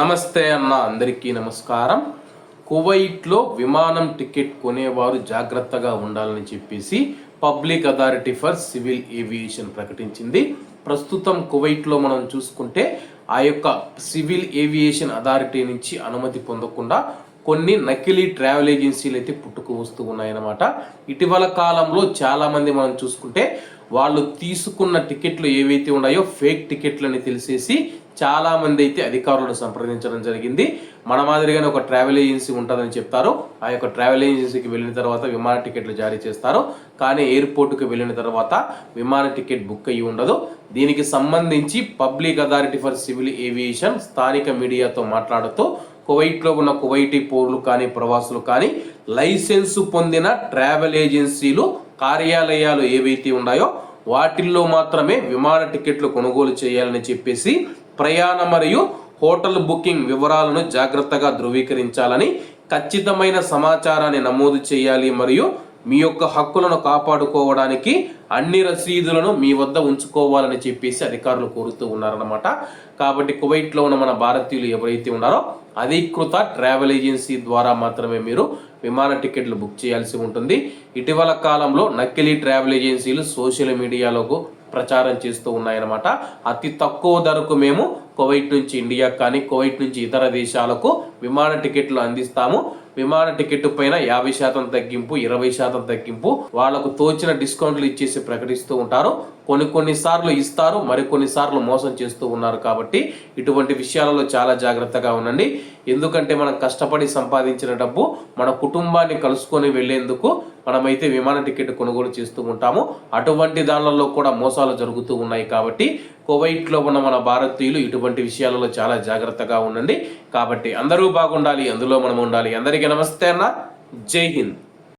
నమస్తే అన్న అందరికీ నమస్కారం. కువైట్లో విమానం టికెట్ కొనేవారు జాగ్రత్తగా ఉండాలని చెప్పేసి public authority for civil aviation ప్రకటించింది. ప్రస్తుతం కువైట్లో మనం చూసుకుంటే ఆ యొక్క సివిల్ ఏవియేషన్ అథారిటీ నుంచి అనుమతి పొందకుండా కొన్ని నకిలీ ట్రావెల్ ఏజెన్సీలు అయితే పుట్టుకు వస్తూ ఉన్నాయన్నమాట. ఇటీవల కాలంలో చాలామంది మనం చూసుకుంటే వాళ్ళు తీసుకున్న టికెట్లు ఏవైతే ఉన్నాయో ఫేక్ టికెట్లని తెలిసేసి చాలామంది అయితే అధికారులను సంప్రదించడం జరిగింది. మన మాదిరిగానే ఒక ట్రావెల్ ఏజెన్సీ ఉంటుందని చెప్తారు. ఆ యొక్క ట్రావెల్ ఏజెన్సీకి వెళ్ళిన తర్వాత విమాన టికెట్లు జారీ చేస్తారు. కానీ ఎయిర్పోర్ట్కి వెళ్ళిన తర్వాత విమాన టికెట్ బుక్ అయ్యి ఉండదు. దీనికి సంబంధించి public authority for civil aviation స్థానిక మీడియాతో మాట్లాడుతూ కువైట్లో ఉన్న కువైటీ పౌరులు కానీ ప్రవాసులు కానీ లైసెన్స్ పొందిన ట్రావెల్ ఏజెన్సీలు కార్యాలయాలు ఏవైతే ఉన్నాయో వాటిల్లో మాత్రమే విమాన టికెట్లు కొనుగోలు చేయాలని చెప్పేసి ప్రయాణ మరియు హోటల్ బుకింగ్ వివరాలను జాగ్రత్తగా ధృవీకరించాలని ఖచ్చితమైన సమాచారాన్ని నమోదు చేయాలి మరియు మీ యొక్క హక్కులను కాపాడుకోవడానికి అన్ని రసీదులను మీ వద్ద ఉంచుకోవాలని చెప్పేసి అధికారులు కోరుతూ ఉన్నారన్నమాట. కాబట్టి కువైట్లో ఉన్న మన భారతీయులు ఎవరైతే ఉన్నారో అధీకృత ట్రావెల్ ఏజెన్సీ ద్వారా మాత్రమే మీరు విమాన టికెట్లు బుక్ చేయాల్సి ఉంటుంది. ఇటీవల కాలంలో నకిలీ ట్రావెల్ ఏజెన్సీలు సోషల్ మీడియాలో ప్రచారం చేస్తూ ఉన్నాయన్నమాట. అతి తక్కువ ధరకు మేము కువైట్ నుంచి ఇండియా కానీ కువైట్ నుంచి ఇతర దేశాలకు విమాన టికెట్లు అందిస్తాము. విమాన టికెట్ పైన యాభై శాతం తగ్గింపు ఇరవై శాతం తగ్గింపు వాళ్ళకు తోచిన డిస్కౌంట్లు ఇచ్చేసి ప్రకటిస్తూ ఉంటారు. కొన్ని కొన్ని సార్లు ఇస్తారు మరికొన్ని సార్లు మోసం చేస్తూ ఉన్నారు కాబట్టి ఇటువంటి విషయాలలో చాలా జాగ్రత్తగా ఉండండి. ఎందుకంటే మనం కష్టపడి సంపాదించిన డబ్బు మన కుటుంబాన్ని కలుసుకొని వెళ్ళేందుకు మనమైతే విమాన టికెట్ కొనుగోలు చేస్తూ ఉంటాము. అటువంటి దానిలలో కూడా మోసాలు జరుగుతూ ఉన్నాయి కాబట్టి కువైట్లో ఉన్న మన భారతీయులు ఇటువంటి విషయాలలో చాలా జాగ్రత్తగా ఉండండి. కాబట్టి అందరూ బాగుండాలి అందులో మనం ఉండాలి. అందరికీ నమస్తే అన్న. జై హింద్.